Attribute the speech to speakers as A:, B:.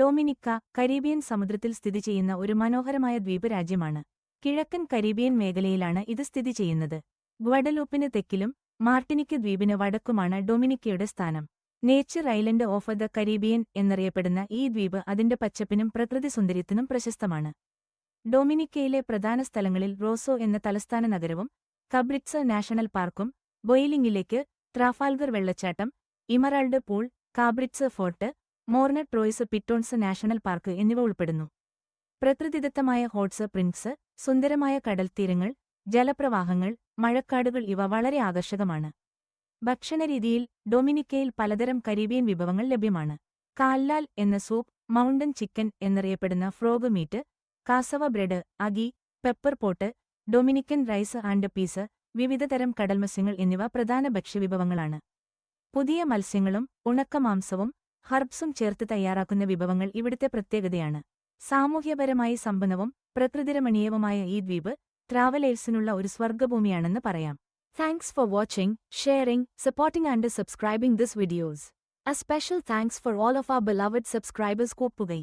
A: ഡൊമിനിക്ക Caribbean സമുദ്രത്തിൽ സ്ഥിതി ചെയ്യുന്ന ഒരു മനോഹരമായ ദ്വീപ് രാജ്യമാണ് കിഴക്കൻ കരീബിയൻ മേഖലയിലാണ് ഇത് സ്ഥിതി ചെയ്യുന്നത്. ഗ്വഡലൂപ്പിന് തെക്കിലും മാർട്ടിനിക്ക് ദ്വീപിന് വടക്കുമാണ് ഡൊമിനിക്കയുടെ സ്ഥാനം. Nature island of the Caribbean എന്നറിയപ്പെടുന്ന ഈ ദ്വീപ് അതിന്റെ പച്ചപ്പിനും പ്രകൃതി സുന്ദര്യത്തിനും പ്രശസ്തമാണ്. ഡൊമിനിക്കയിലെ പ്രധാന സ്ഥലങ്ങളിൽ റോസോ എന്ന തലസ്ഥാന നഗരവും കബ്രിറ്റ്സ നാഷണൽ പാർക്കും ബൊയിലിംഗിലേക്ക് ട്രാഫാൽഗർ വെള്ളച്ചാട്ടം emerald pool Cabrits fort Morne Trois Pitons national park എന്നിവ ഉൾപ്പെടുന്നു. പ്രകൃതിദത്തമായ ഹോട്ട്സ് പ്രിൻസ് സുന്ദരമായ കടൽത്തീരങ്ങൾ ജലപ്രവാഹങ്ങൾ മഴക്കാടുകൾ ഇവ വളരെ ആകർഷകമാണ്. ഭക്ഷണരീതിയിൽ ഡൊമിനിക്കയിൽ പലതരം കരീബിയൻ വിഭവങ്ങൾ ലഭ്യമാണ്. കാല്ലാൽ എന്ന സൂപ്പ് മൗണ്ടൻ ചിക്കൻ എന്നറിയപ്പെടുന്ന frog meat cassava bread Agi pepper pot Dominican rice and peas വിവിധതരം കടൽമത്സ്യങ്ങൾ എന്നിവ പ്രധാന ഭക്ഷ്യവിഭവങ്ങളാണ്. പുതിയ മത്സ്യങ്ങളും ഉണക്കമാംസവും ഹർബ്സും ചേർത്ത് തയ്യാറാക്കുന്ന വിഭവങ്ങൾ ഇവിടുത്തെ പ്രത്യേകതയാണ്. സാമൂഹ്യപരമായി സമ്പന്നവും പ്രകൃതിരമണീയവുമായ ഈ ദ്വീപ് ട്രാവലേഴ്സിനുള്ള ഒരു സ്വർഗഭൂമിയാണെന്ന് പറയാം. Thanks for watching sharing supporting and subscribing this videos a special thanks for all of our beloved subscribers Koppugai.